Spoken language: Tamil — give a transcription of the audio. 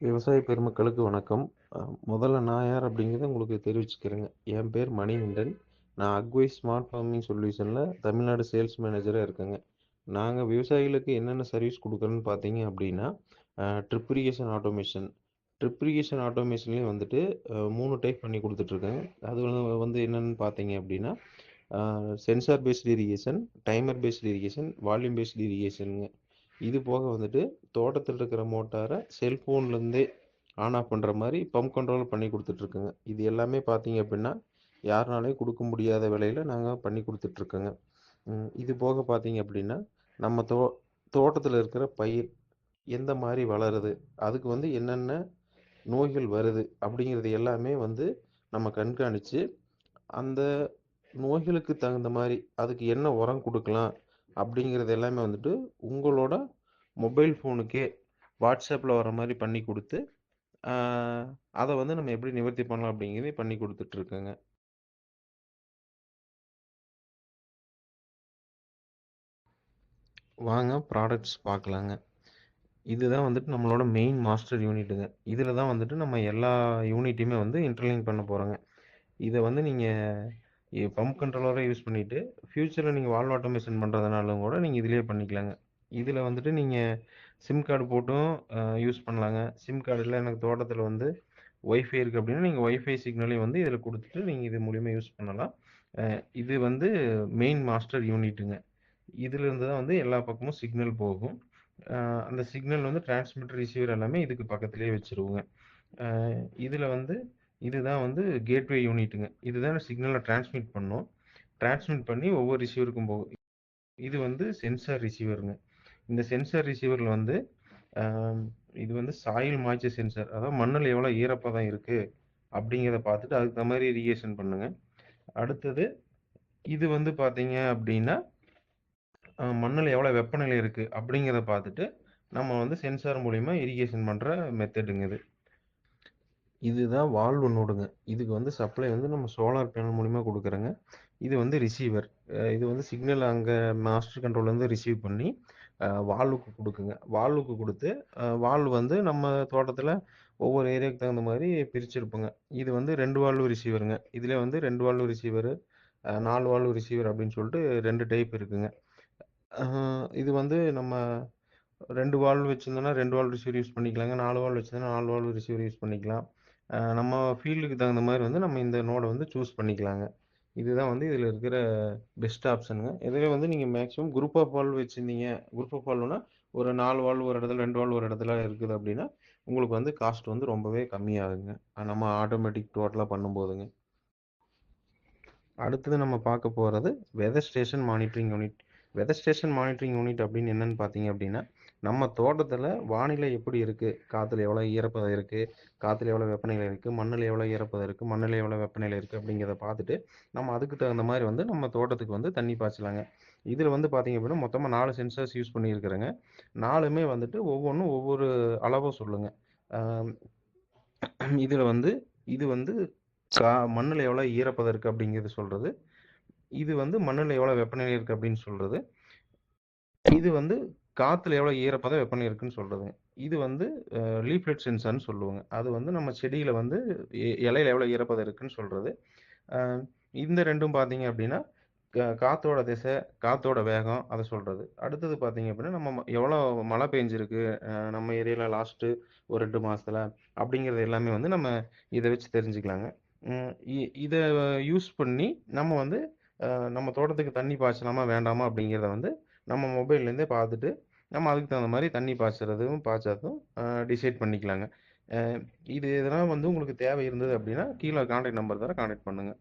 விவசாய பெருமக்களுக்கு வணக்கம். முதல்ல நான் யார் அப்படிங்கிறத உங்களுக்கு தெரிவிச்சுக்கிறேங்க. என் பேர் மணிகண்டன். நான் அக்வைஸ் ஸ்மார்ட் ஃபார்மிங் சொல்யூஷனில் தமிழ்நாடு சேல்ஸ் மேனேஜராக இருக்கேங்க. நாங்கள் விவசாயிகளுக்கு என்னென்ன சர்வீஸ் கொடுக்குறோன்னு பார்த்தீங்க அப்படின்னா, ட்ரிப்ரிகேஷன் ஆட்டோமேஷன். ட்ரிப்ரிகேஷன் ஆட்டோமேஷன்லேயும் வந்துட்டு மூணு டைப் பண்ணி கொடுத்துட்ருக்கேங்க அது வந்து என்னென்னு பார்த்தீங்க அப்படின்னா, sensor based irrigation, timer based irrigation, volume based இரிகேஷனுங்க இது போக வந்துட்டு தோட்டத்தில் இருக்கிற மோட்டாரை செல்ஃபோன்லேருந்தே ஆன், ஆஃப் பண்ணுற மாதிரி பம்ப் கண்ட்ரோல் பண்ணி கொடுத்துட்ருக்குங்க. இது எல்லாமே பார்த்தீங்க அப்படின்னா, யாருனாலையும் கொடுக்க முடியாத விலையில் நாங்கள் பண்ணி கொடுத்துட்ருக்கோங்க. இது போக பார்த்தீங்க அப்படின்னா, நம்ம தோ தோட்டத்தில் இருக்கிற பயிர் எந்த மாதிரி வளருது, அதுக்கு வந்து என்னென்ன நோய்கள் வருது அப்படிங்கிறது எல்லாமே வந்து நம்ம கண்காணித்து அந்த நோய்களுக்கு தகுந்த மாதிரி அதுக்கு என்ன உரம் கொடுக்கலாம் அப்படிங்கிறது எல்லாமே வந்துட்டு உங்களோட மொபைல் ஃபோனுக்கே வாட்ஸ்அப்பில் வர மாதிரி பண்ணி கொடுத்து அதை வந்து நம்ம எப்படி நிவர்த்தி பண்ணலாம் அப்படிங்கிறதே பண்ணி கொடுத்துட்ருக்கோங்க வாங்க ப்ராடக்ட்ஸ் பார்க்கலாங்க. இதுதான் வந்துட்டு நம்மளோட மெயின் மாஸ்டர் யூனிட்டுங்க. இதில் தான் வந்துட்டு நம்ம எல்லா யூனிட்டையுமே வந்து இன்டர்லிங்க் பண்ண போகிறோங்க இதை வந்து நீங்கள் பம்ப் கண்ட்ரோலரை யூஸ் பண்ணிட்டு, ஃப்யூச்சரில் நீங்கள் வால்வ் ஆட்டோமேஷன் பண்ணுறதுனாலும் கூட நீங்கள் இதிலேயே பண்ணிக்கலாங்க. இதில் வந்துட்டு நீங்கள் சிம் கார்டு போட்டும் யூஸ் பண்ணலாங்க. சிம் கார்டு எனக்கு தோட்டத்தில் வந்து ஒய்ஃபை இருக்குது அப்படின்னா, நீங்கள் ஒய்ஃபை சிக்னலையும் வந்து இதில் கொடுத்துட்டு நீங்கள் இது மூலிமா யூஸ் பண்ணலாம். இது வந்து மெயின் மாஸ்டர் யூனிட்டுங்க. இதுலேருந்து தான் வந்து எல்லா பக்கமும் சிக்னல் போகும். அந்த சிக்னல் வந்து டிரான்ஸ்மிட்டர், ரிசீவர் எல்லாமே இதுக்கு பக்கத்துலேயே வச்சுருவோங்க. இதில் வந்து இதுதான் வந்து கேட்வே யூனிட்டுங்க. இதுதான் சிக்னலை டிரான்ஸ்மிட் பண்ணோம் டிரான்ஸ்மிட் பண்ணி ஒவ்வொரு ரிசீவருக்கும் போகும். இது வந்து சென்சார் ரிசீவருங்க. இந்த சென்சார் ரிசீவரில் வந்து இது வந்து சாயில் மாய்ஸ்சர் சென்சார். அதாவது மண்ணில் எவ்வளோ ஈரப்பதம் இருக்குது அப்படிங்கிறத பார்த்துட்டு அதுக்கு தகுந்த மாதிரி இரிகேஷன் பண்ணுங்க. அடுத்தது இது வந்து பார்த்தீங்க அப்படின்னா, மண்ணில் எவ்வளோ வெப்பநிலை இருக்குது அப்படிங்கிறத பார்த்துட்டு, நம்ம வந்து சென்சார் மூலிமா இரிகேஷன் பண்ணுற மெத்தடுங்க இது. இதுதான் வால்வு நோடுங்க. இதுக்கு வந்து சப்ளை வந்து நம்ம சோலார் பேனல் மூலிமா கொடுக்குறோங்க இது வந்து ரிசீவர். இது வந்து சிக்னல் அங்கே மாஸ்டர் கண்ட்ரோல்லேருந்து ரிசீவ் பண்ணி, வால்வுக்கு கொடுக்குங்க வால்வுக்கு கொடுத்து வால்வு வந்து நம்ம தோட்டத்தில் ஒவ்வொரு ஏரியாவுக்கு தகுந்த மாதிரி பிரிச்சிருப்போங்க. இது வந்து ரெண்டு வால்வு ரிசீவருங்க. இதில் வந்து ரெண்டு வால்வு ரிசீவரு, நாலு வால்வு ரிசீவர் அப்படின்னு சொல்லிட்டு ரெண்டு டைப் இருக்குங்க. இது வந்து நம்ம ரெண்டு வால்வு வச்சுருந்தோன்னா ரெண்டு வால்வு ரிசீவர் யூஸ் பண்ணிக்கலாங்க. நாலு வால்வு வச்சிருந்தா 4 வால்வு ரிசீவர் யூஸ் பண்ணிக்கலாம். நம்ம ஃபீல்டுக்கு தகுந்த மாதிரி வந்து நம்ம இந்த நோடை வந்து சூஸ் பண்ணிக்கலாங்க. இதுதான் வந்து இதில் இருக்கிற பெஸ்ட் ஆப்ஷனுங்க. இதுவே வந்து நீங்கள் மேக்ஸிமம் குரூப் ஆஃப் வால்வு வச்சிருந்தீங்க. குரூப் ஆஃப் வால்வுனா ஒரு 4 வால்வு ஒரு இடத்துல, 2 வால்வு ஒரு இடத்துல இருக்குது அப்படின்னா, உங்களுக்கு வந்து காஸ்ட் வந்து ரொம்பவே கம்மியாகுங்க. நம்ம ஆட்டோமேட்டிக் டோட்டலாக பண்ணும்போதுங்க. அடுத்தது நம்ம பார்க்க போகிறது weather station monitoring unit. Weather station monitoring unit அப்படின்னு என்னன்னு பார்த்தீங்க அப்படின்னா, நம்ம தோட்டத்தில் வானிலை எப்படி இருக்குது காற்றுல எவ்வளோ ஈரப்பதம் இருக்குது காற்றுல எவ்வளோ வெப்பநிலை இருக்குது மண்ணில் எவ்வளோ ஈரப்பதம் இருக்குது மண்ணில் எவ்வளோ வெப்பநிலை இருக்குது அப்படிங்கிறத பார்த்துட்டு, நம்ம அதுக்கு தகுந்த மாதிரி வந்து நம்ம தோட்டத்துக்கு வந்து தண்ணி பாய்ச்சலாங்க. இதில் வந்து பார்த்தீங்க அப்படின்னா, மொத்தமாக நாலு சென்சார்ஸ் யூஸ் பண்ணியிருக்கிறேங்க. நாலுமே வந்துட்டு ஒவ்வொன்றும் ஒவ்வொரு அளவும் சொல்லுங்க. இதில் வந்து இது வந்து கா மண்ணில் எவ்வளோ ஈரப்பதம் இருக்குது அப்படிங்கிறது சொல்கிறது இது வந்து மண்ணில் எவ்வளோ வெப்பநிலை இருக்குது அப்படின்னு சொல்கிறது இது வந்து காற்றுல எவ்வளோ ஈரப்பதம், வெப்பநிலை இருக்குன்னு சொல்கிறது இது வந்து லீஃப்லெட் சென்சார்ன்னு சொல்லுவோங்க. அது வந்து நம்ம செடியில் வந்து இலையில எவ்வளோ ஈரப்பதம் இருக்குன்னு சொல்கிறது இந்த ரெண்டும் பார்த்தீங்க அப்படின்னா, காற்றோட திசை, காற்றோட வேகம் அதை சொல்கிறது அடுத்தது பார்த்தீங்க அப்படின்னா, நம்ம எவ்வளோ மழை பெஞ்சிருக்கு நம்ம ஏரியாவில் லாஸ்ட்டு ஒரு ரெண்டு மாதத்தில் அப்படிங்கிறது எல்லாமே வந்து நம்ம இதை வச்சு தெரிஞ்சுக்கலாங்க. இதை இ யூஸ் பண்ணி நம்ம வந்து நம்ம தோட்டத்துக்கு தண்ணி பாய்ச்சலாமா, வேண்டாமா அப்படிங்கிறத வந்து நம்ம மொபைல்லேருந்தே பார்த்துட்டு, நம்ம அதுக்கு தகுந்த மாதிரி தண்ணி பாய்ச்சறதும், பாய்ச்சாததும் டிசைட் பண்ணிக்கலாங்க. இது எதனால் வந்து உங்களுக்கு தேவை இருந்தது அப்படின்னா, கீழே கான்டாக்ட் நம்பர் தர கான்டாக்ட் பண்ணுங்க.